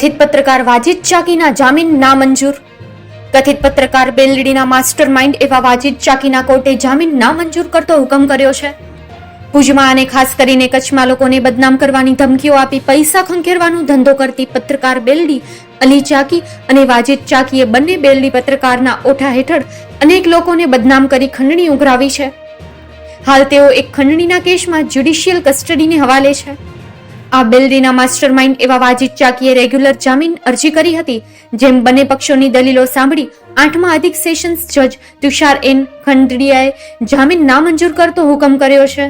કથિત પત્રકાર વાજિદ ચાકીના જામીન નામંજૂર. કથિત પત્રકાર બેલડીના માસ્ટર માઇન્ડ એવા વાજિદ ચાકીના કોર્ટે જામીન નામંજૂર કરતો હુકમ કર્યો છે. ભુજમાં અને ખાસ કરીને કચ્છમાં લોકોને બદનામ કરવાની ધમકીઓ આપી પૈસા ખંખેરવાનો ધંધો કરતી પત્રકાર બેલડી અલી ચાકી અને વાજિદ ચાકીએ બંને બેલડી પત્રકારના ઓઠા હેઠળ અનેક લોકોને બદનામ કરી ખંડણી ઉઘરાવી છે. હાલ તેઓ એક ખંડણીના કેસમાં જ્યુડિશિયલ કસ્ટડીને હવાલે છે. આ બેલડીના માસ્ટર માઇન્ડ એવા વાજિદ ચાકીએ રેગ્યુલર જામીન અરજી કરી હતી, જેમ બંને પક્ષોની દલીલો સાંભળી આઠમા અધિક સેશન્સ જજ તુષાર એન ખંડડિયાએ જામીન નામંજૂર કરતો હુકમ કર્યો છે.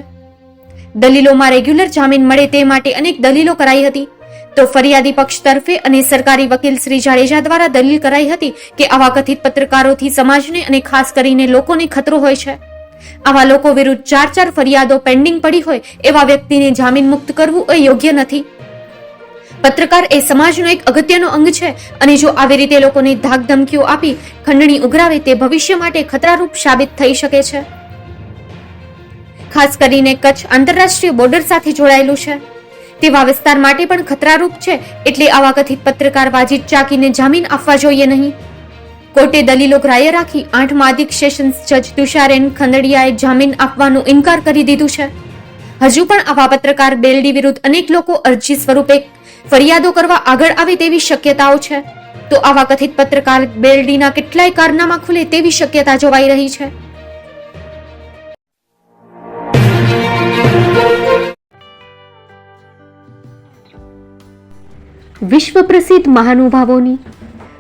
દલીલોમાં રેગ્યુલર જામીન મળે તે માટે અનેક દલીલો કરાઈ હતી. તો ફરિયાદી પક્ષ તરફે અને સરકારી વકીલ શ્રી જાડેજા દ્વારા દલીલ કરાઈ હતી કે આવા કથિત પત્રકારોથી સમાજને અને ખાસ કરીને લોકોને ખતરો હોય છે. આવા લોકો વિરુદ્ધ ચાર ચાર ફરિયાદો પેન્ડિંગ પડી હોય એવા વ્યક્તિને જામીન મુક્ત કરવું એ યોગ્ય નથી. પત્રકાર એ સમાજનો એક અગત્યનો અંગ છે અને જો આવી રીતે લોકોને ધાક ધમકીઓ આપી ખંડણી ઉઘરાવે તે ભવિષ્ય માટે ખતરારૂપ સાબિત થઈ શકે છે. ખાસ કરીને કચ્છ આંતરરાષ્ટ્રીય બોર્ડર સાથે જોડાયેલું છે. તેવા વિસ્તાર માટે પણ ખતરારૂપ છે એટલે આવા કથિત પત્રકાર વાજિદ ચાકીને જામીન આપવા જોઈએ નહીં. કોર્ટે દલીલો ગ્રાહ્ય રાખી આઠમા અધિક સેશન્સ જજ તુષારેન ખંદડિયાએ જામીન આપવાનો ઇનકાર કરી દીધું છે. હજુ પણ આવા પત્રકાર બેલડી વિરુદ્ધ અનેક લોકો અરજી સ્વરૂપે ફરિયાદો કરવા આગળ આવે તેવી શક્યતાઓ છે. તો આવા કથિત પત્રકાર બેલડીના કેટલાય કારનામા ખુલે તેવી શક્યતા જોવાઈ રહી છે. વિશ્વ પ્રસિદ્ધ મહાનુભાવોની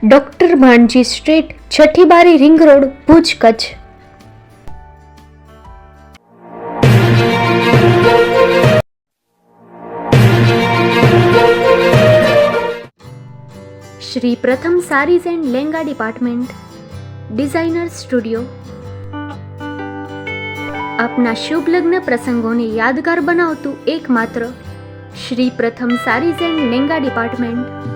doctor Bhanji street છઠ્ઠી બારી ring road, Bhuj Kutch. Shri Pratham sarees and lehenga department, designer studio. આપના શુભ લગ્ન પ્રસંગોને યાદગાર બનાવતું એકમાત્ર Shri Pratham sarees and lehenga department